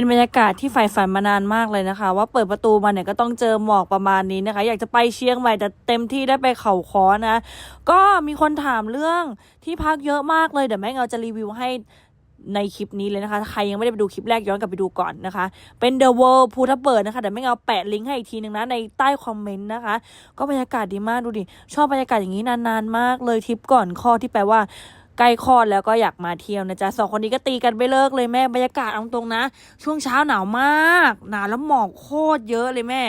เป็นบรรยากาศที่ใฝ่ฝันมานานมากเลยนะคะ ว่าเปิดประตูมาเนี่ยก็ต้องเจอหมอกประมาณนี้นะคะ อยากจะไปเชียงใหม่แต่เต็มที่ได้ไปเขาคอนะ ก็มีคนถามเรื่องที่พักเยอะมากเลยเดี๋ยวแม่เงาจะรีวิวให้ในคลิปนี้เลยนะคะ ใครยังไม่ได้ไปดูคลิปแรกย้อนกลับไปดูก่อนนะคะ เป็น The World ภูทับเบิกนะคะ เดี๋ยวแม่เงาแปะลิงก์ให้อีกทีหนึ่งนะ ในใต้คอมเมนต์นะคะ ก็บรรยากาศดีมากดูดิ ชอบบรรยากาศอย่างนี้นานๆมากเลยทริปก่อนข้อที่แปลว่า ใกล้คลอดแล้วก็อยากมาเที่ยวนะจ๊ะสองคนนี้ก็ตีกันไม่เลิกเลยแม่บรรยากาศเอาตรงนะ ช่วงเช้าหนาวมาก หนาวแล้วหมอกโคตรเยอะเลยแม่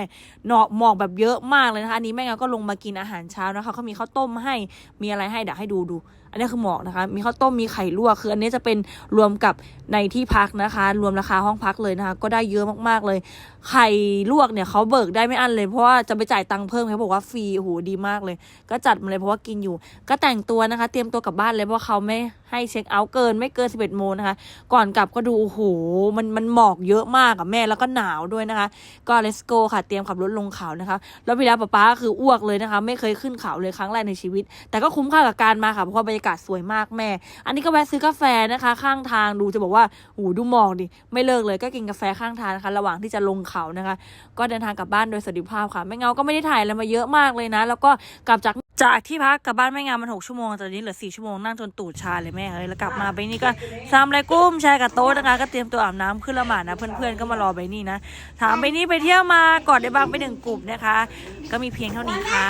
หนอกหมอกแบบเยอะมากเลยนะคะอันนี้แม่งาก็ลงมากินอาหารเช้านะคะเขามีข้าวต้มให้มีอะไรให้เดี๋ยวให้ดูดู อันนี้คือหมอกนะคะ มีข้าวต้มมีไข่ลวกคืออันนี้จะเป็นรวมกับในที่พักนะคะ รวมราคาห้องพักเลยนะคะ ก็ได้เยอะมากๆเลย ไข่ลวกเนี่ยเขาเบิกได้ไม่อั้นเลยเพราะว่าจะไปจ่ายตังค์เพิ่มเขาบอกว่าฟรีโอ้โหดีมากเลย ก็จัดมาเลยเพราะว่ากินอยู่ ก็แต่งตัวนะคะ เตรียมตัวกลับบ้านเลยเพราะเขาไม่ให้เช็คเอาท์เกินไม่เกิน 11 โมงนะคะ ก่อนกลับก็ดูโอ้โหมันมันหมอกเยอะมากอะแม่แล้วก็หนาวด้วยนะคะ ก็ let's go ค่ะเตรียมขับรถลงเขานะคะ แล้วพี่แล้วป๊าป๊าคืออ้วกเลยนะคะ ไม่เคยขึ้นเขาเลยครั้งแรกในชีวิต แต่ก็คุ้มค่ากับการมาค่ะเพราะว่าบรรยากาศสวยมากแม่ อันนี้ก็แวะซื้อกาแฟนะคะ ข้างทางดูจะบอกว่าโอ้โหดูหมอกดิไม่เลิกเลยก็กินกาแฟข้างทางนะคะระหว่างที่จะลงเขานะคะ ก็เดินทางกลับบ้านโดยสวัสดิภาพค่ะแม่เงาก็ไม่ได้ถ่ายอะไรมาเยอะมากเลยนะ แล้วก็กลับจาก จากที่พักกลับบ้านไม่งามันหกชั่วโมงตอนนี้เหลือสี่ชั่วโมงนั่งจนตูดชาเลยแม่เฮ้ยแล้วกลับมาไปนี่ก็ซามอะไรกุ้มแชร์กับโต๊ะนะคะก็เตรียมตัวอาบน้ำขึ้นละหมาดนะ เพื่อนๆก็มารอไปนี่นะ ถามไปนี่ไปเที่ยวมากอดได้บ้างไปหนึ่งกลุ่มนะคะ ก็มีเพียงเท่านี้ค่ะ